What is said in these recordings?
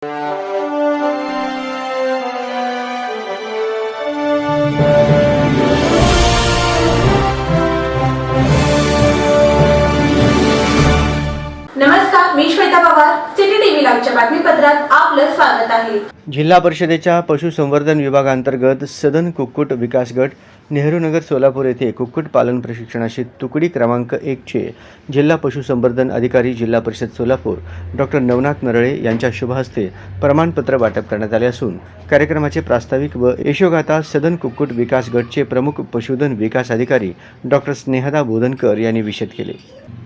Música नमस्कार मी Shweta Pawar city TV लाईव्हच्या बातमीपत्रात आपलं स्वागत आहे. जिल्हा परिषदेच्या पशुसंवर्धन विभागांतर्गत सदन कुक्कुट विकास गट नेहरूनगर सोलापूर येथे कुक्कुट पालन प्रशिक्षणाची तुकडी क्रमांक एकचे जिल्हा पशुसंवर्धन अधिकारी जिल्हा परिषद सोलापूर डॉक्टर नवनाथ नरळे यांच्या शुभहस्ते प्रमाणपत्र वाटप करण्यात आले असून कार्यक्रमाचे प्रास्ताविक व यशोगाथा सदन कुक्कुट विकास गटचे प्रमुख पशुधन विकास अधिकारी डॉक्टर स्नेहदा बोधनकर यांनी विषद केले.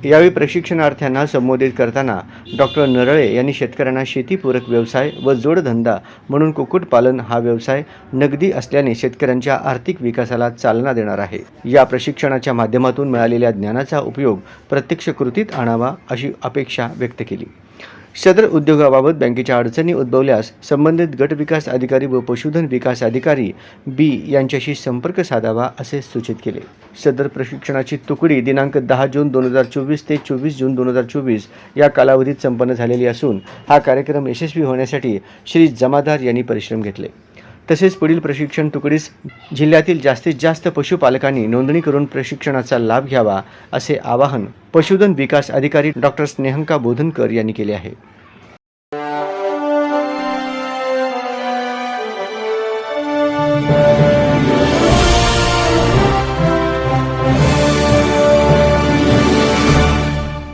यावेळी प्रशिक्षणार्थ्यांना संबोधित करताना डॉक्टर नरळे यांनी शेतकऱ्यांना शेतीपूरक व्यवसाय व जोडधंदा म्हणून कुक्कुटपालन हा व्यवसाय नगदी असल्याने शेतकऱ्यांच्या आर्थिक विकासाला चालना देणार आहे. या प्रशिक्षणाच्या माध्यमातून मिळालेल्या ज्ञानाचा उपयोग प्रत्यक्ष कृतीत आणावा अशी अपेक्षा व्यक्त केली. सदर उद्योगाबाबत बँकेच्या अडचणी उद्भवल्यास संबंधित गट विकास अधिकारी व पशुधन विकास अधिकारी बी यांच्याशी संपर्क साधावा असे सूचित केले. सदर प्रशिक्षणाची तुकडी दिनांक दहा जून दोन हजार चोवीस ते चोवीस जून दोन हजार चोवीस या कालावधीत संपन्न झालेली असून हा कार्यक्रम यशस्वी होण्यासाठी श्री जमादार यांनी परिश्रम घेतले. तसेच पुढील प्रशिक्षण तुकडीस जिल्ह्यातील जास्तीत जास्त पशुपालकांनी नोंदणी करून प्रशिक्षणाचा लाभ घ्यावा असे आवाहन पशुधन विकास अधिकारी डॉक्टर स्नेहंका बोधनकर यांनी केले आहे.